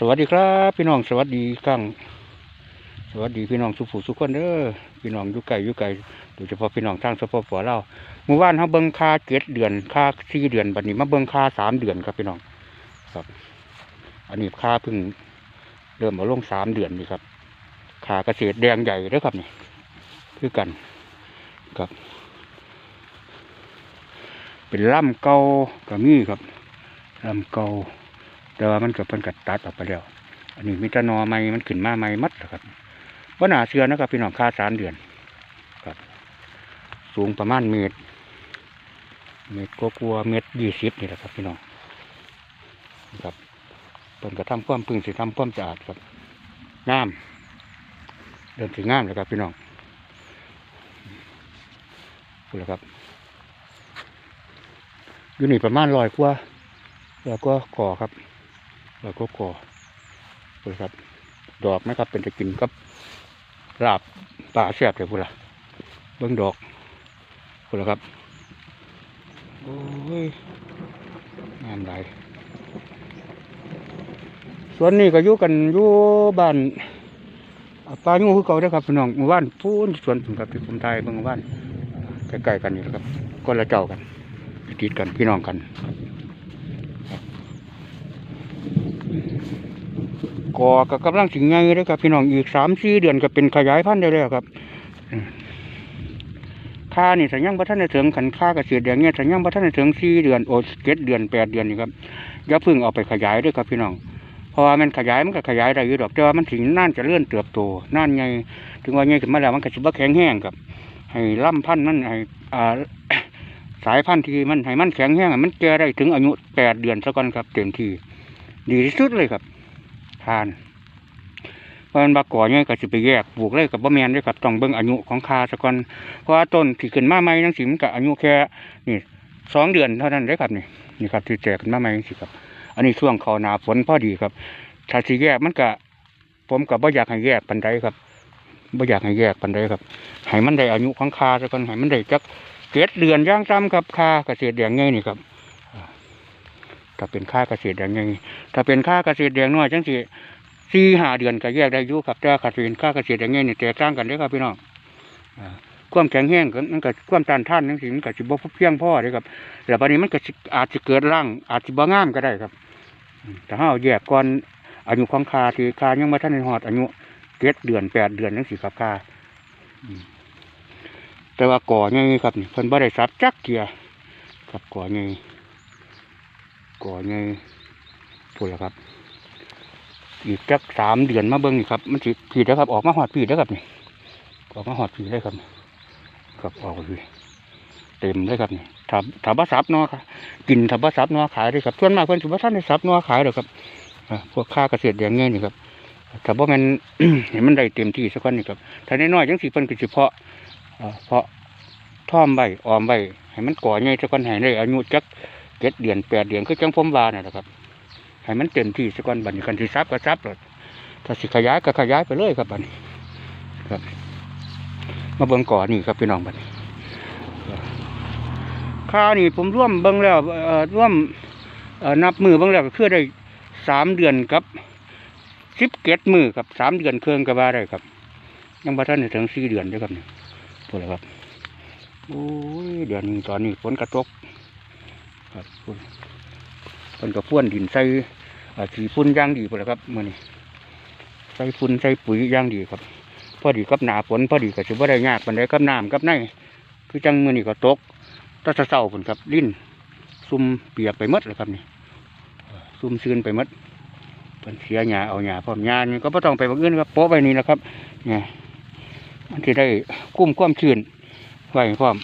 สวัสดีครับ พี่น้องสวัสดีกังสวัสดีพี่น้องสุผูสุขคนเด้อพี่น้องอยู่ไกลอยู่ไกลโดยเฉพาะพี่น้องทางสปปลาวเมื่อวานเขาเบิ่งค่าเจ็ดเดือนค่าสี่เดือนบัดนี้มาเบิ่งค่าสามเดือนครับพี่น้องครับ อันนี้ค่าพิ่งเริ่มมาลงสามเดือนนี่ครับค่าเกษตรแดงใหญ่เด้อครับนี่คือกันครับ เป็นล่ำเก่าก็มีครับล่ำเก่า แต่ว่ามันก็เพิ่นกัดตัดออกไปแล้ว อันนี้มีตะนอใหม่มันขึ้นมาใหม่มัดครับว่าหนาเชื่อนะครับพี่น้องค่าสามเดือนครับ สูงประมาณเมตร เมตรกลัวเมตรยี่สิบนี่แหละครับ พี่น้องครับเพิ่นก็ทำความพึ่งสิทำความสะอาดครับงามเดินถึงงามเลยครับพี่น้องพูดแล้วครับอยู่นี่ประมาณร้อยกว่าแล้วก็ก่อครับ แล้วก็กอพูดครับ ดอกนะครับเป็นจะกินกับลาบปลาแซ่บเลยพูดละเบิ้งดอกพูดล้วครับโอ้ยงามหลายส่วนนี้ก็อยู่กันอยู่บ้านปลางูคือเก่าเด้ครับพี่น้องหมู่บ้านพูนสวนผมครับที่ผมไทยเบิ่งบ้านใกล้ๆกันนี่แหละครับ ก็ละเจ้ากันติดกันพี่น้องกัน ก่อก็กำลังสิงไงเลยครับพี่น้องอีกสามสี่เดือนก็เป็นขยายพันธุ์ได้แล้วครับค่านี่สัญญังพระท่านในถึงขันค่าเกษตรอย่างเงี้ยสัญญังพระท่านในถึงสี่เดือนโอเจ็ดเดือนแปดเดือนนี่ครับอย่าเพึ่งเอาไปขยายด้วยครับพี่น้องเพราะว่ามันขยายมันก็ขยายได้อยู่ดอกแต่ว่ามันถึงน่านจะเลื่อนเติบโตน่านไงถึงว่าไงขึ้นมาแล้วมันก็สิบ่แข็งแห้งครับ ให้ล่ำพันธุ์มันให้อ่าสายพันธุ์ที่มันให้มันแข็งแห้งให้มันแก่ได้ถึงอายุแปดเดือนซะก่อนครับเต็มที่ ดีที่สุดเลยครับทานเพราะมันบาก่อเนี่ยก็สิไปแยกปลูกเลยกับบ่แมนด้วยครับต้องเบิ่งอายุของคาซะก่อนเพราะว่าต้นที่ขึ้นมาใหม่นั่นสิมันก็อายุแค่นี่สองเดือนเท่านั้นเด้ครับนี่นี่ครับที่แตกขึ้นมาใหม่จังสิครับ อันนี้ช่วงเขาหนาฝนพอดีครับถ้าสิแยกมันก็ผมก็บ่อยากให้แยกปันใดครับบ่อยากให้แยกปันใดครับให้มันได้อายุของคาซะก่อนให้มันได้จักเจ็ดเดือนย่างจำครับคาเกษตรอย่างไงนี่ครับ ถ้าเป็นค่าเกษตรอย่างไงถ้าเป็นค่าเกษตรแดงน้อยจังสิสี่ห้าเดือนก็แยกได้อยู่ครับแต่ถ้าเป็นค่าเกษตรอย่างเงี้ยนี่แตกต่างกันเด้อครับพี่น้องอ่าความแข็งแห้งก็มันก็ความต้านทานจังสิมันก็สิบ่เพียงพอเด้ครับแล้วบัดนี้มันก็อาจจะเกิดร่างอาจจะบ่งามก็ได้ครับแต่ถ้าเอาแยกก่อนอายุของคาที่คายังบ่ทันได้ฮอดอายุเจ็ดเดือนแปดเดือนจังสิครับคาแต่ว่าก่อไงครับเพิ่นบ่ได้สับจักเกียครับก่อไง ก่อไงพูดแล้วครับ อีกจักสามเดือนมาเบิ้งนี่ครับ มันสิผีแล้วครับ ออกมาหอดผีแล้วครับนี่ออกมาหอดผีได้ครับ ครับออกผีเต็มเลยครับนี่ถ้าถ้าบ้าซับนาะครับกินถ้าบ้าซับนาะขายเลยครับส่วนมากเพิ่นสิบ่ทันได้ซับนาะขายหรอครับพวกค่าเกษตรอย่างเงี้ยนี่ครับถ้าบ่แม่นเห็นมันได้เต็มที่สักคนนี่ครับถ้าน้อยๆจังสิเพิ่นก็สิเพาะอ่าเพาะท่อมใบออมใบให้มันก่อใหญ่สักคนให้ได้อายุจัก เจ็ดเดือนแปดเดือนคือจังผมวานี่นแหละครับให้มันเต็มที่สักวันบัดนี้กันที่ซับก็ซับเลยถ้าสิขยายก็ขยายไปเลยครับบัดนี้ครับ มาเบิ่งก่อนนี่ครับพี่น้องบัดนี้ค่านี่ผมร่วมเบิ่งแล้วร่วมนับมือเบิ่งแล้วก็คือได้สามเดือนครับสิบเกตมือครับสามเดือนเครื่องก็ว่าได้ครับ ยังบ่ทันถึงสี่เดือนด้วยครับนี่พูดแล้วครับโอ้ยเดือนนี้ตอนนี้ฝนกระตก ครับพูดเพิ่นก็พ่วนดินใส่สีฝุ่นย่างดีพุ่นแหละครับมื้อนี้ใส่ฝุ่นใส่ปุ๋ยย่างดีครับ พอดีกับหนาฝนพอดีก็สิบ่ได้ยากปานใดกับน้ำกับในคือจังมื้อนี้ก็ตกตะเช้าพุ่นครับ ลิ้นซุ่มเปียกไปมดเลยครับนี่ซุ่มซึนไปมดเพิ่นเสียหญ้าเอาหญ้าพร้อมหญ้านี่ก็บ่ต้องไปบักอื่นครับโปะไว้นี่แหละครับเนี่ยมันสิได้คุ้มความชื้นไว้พร้อม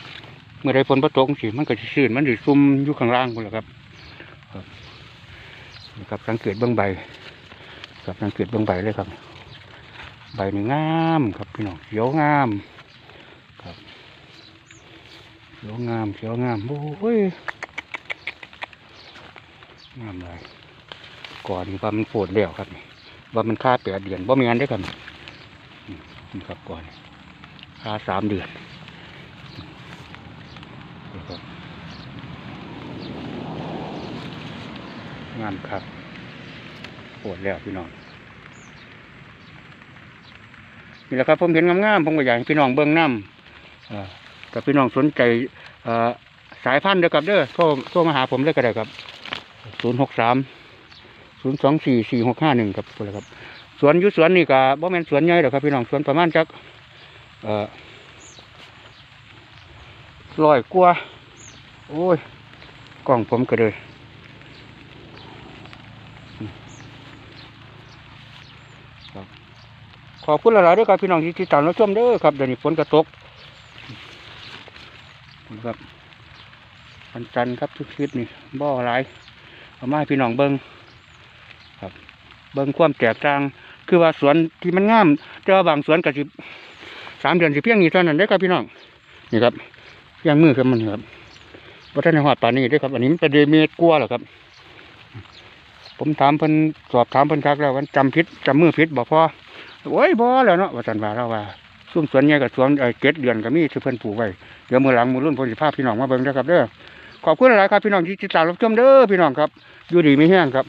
มื่อใดฝนบ่ตกสิมันก็ชื้นมันสิซุ่มอยู่ข้างล่างพุ่นแหละครับนะครับสังเกตเบื้องใบครับสังเกตเบื้องใบเลยครับ ใบนี่งามครับพี่น้องเขียวงามครับเขียวงามเขียวงามโอ้ยงามเลยก่อนว่ามันโผล่แล้วครับนี่ว่ามันค่าแปดเดือนบ่มีงานได้อครับนี่นี่ครับก่อนค่าสามเดือน ครับงามครับปวดแล้วพี่น้องนี่แหละครับผมเห็นงามๆผมก็อยากให้พี่น้องเบิ่งน้ำเอ่อถ้าพี่น้องสนใจเอ่อสายพันธุ์เด้อครับเด้อโทรโทรมาหาผมเลยก็ได้ครับศูนย์หกสามศูนย์สองสี่สี่หกห้าหนึ่งครับพุ่แหละครับ สวนยุสวนนี่ก็บ่แม่นสวนใหญ่หรอกครับพี่น้องสวนประมาณจักเอ่อ ร้อยกว่าโอ้ยกล้องผมก็เลยขอบคุณหลายๆด้วยครับพี่น้องที่ติดตามรับชมเด้อครับเดี๋ยวนี้ฝนกระตกครับปันจันทร์ครับทุกชนิดนี่บ่อหลายเอามาให้พี่น้องเบิ้งครับ เบิ่งความแตกต่าง คือว่าสวนที่มันงามแต่ว่าบางสวนก็สิสามเดือนสิเพียงนี้เท่านั้นได้ครับพี่น้องนี่ครับ เพียงมือครับมันครับว่าท่านในหอดป่านี้ด้อครับ อันนี้มันเป็นเดเมตรกลัวาหรอครับ ผมถามเพิ่นสอบถามเพิ่นคักแล้ววันจำผิดจำมือผิดบอกพอโอ้ยบ่แล้วเนาะว่าสันว่าเราว่าซุ่มสวนใหญ่กับสวนเอ่อเจ็ดเดือนก็มีที่เพิ่นปลูกไว้เดี๋ยวมือหลังมือรุ่นผมสิพาพพี่น้องมาเบิ่งเด้อครับเด้อขอบคุณหลายครับพี่น้องที่ติดตามรับชมเด้อพี่น้องครับ อยู่ดีไม่แห้งครับ